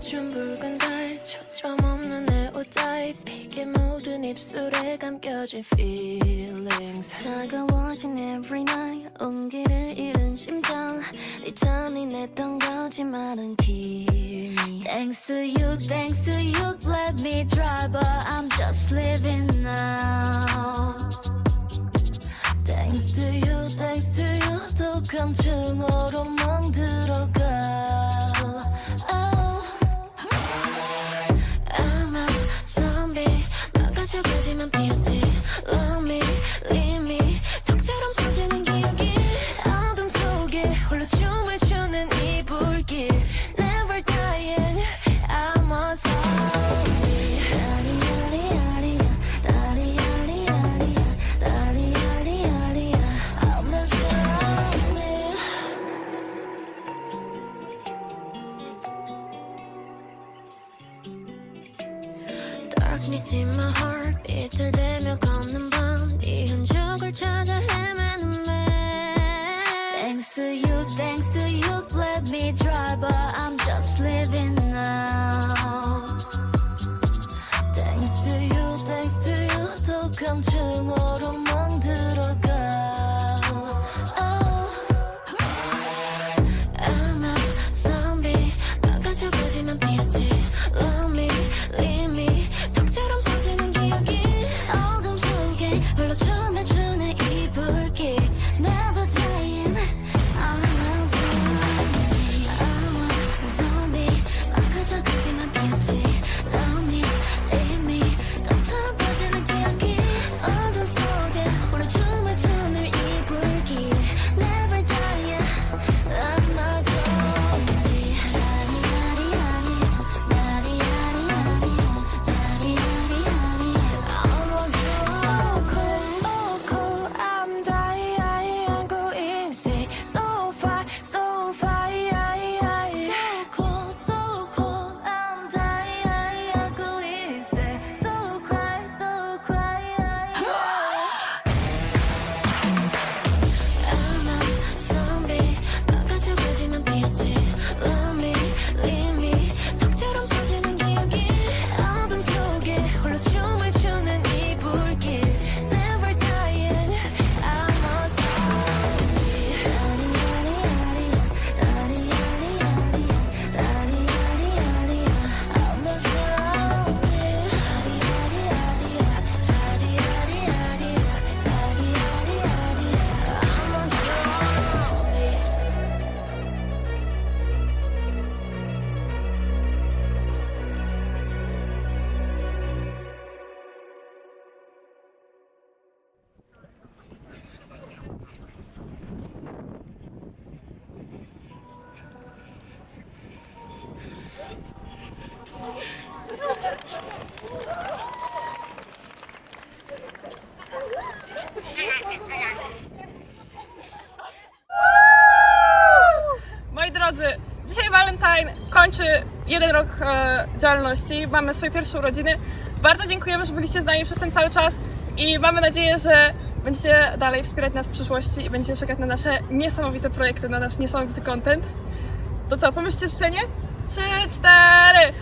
비춘 붉은 달 초점 없는 에오다이스 피게 모든 입술에 감겨진 feelings. 차가워진 every night 온기를 잃은 심장. 네 잔인했던 거짓말은 kill me Thanks to you, thanks to you Let me try, but I'm just living now. Thanks to you, thanks to you 독한 증오 darkness in my heart 비틀대며 걷는 밤네 흔적 Moi drodzy, dzisiaj Valentine kończy jeden rok e, działalności. Mamy swoje pierwsze urodziny. Bardzo dziękujemy, że byliście z nami przez ten cały czas i mamy nadzieję, że będziecie dalej wspierać nas w przyszłości i będziecie czekać na nasze niesamowite projekty, na nasz niesamowity content. To co, pomyślcie życzenie? Trzy, cztery!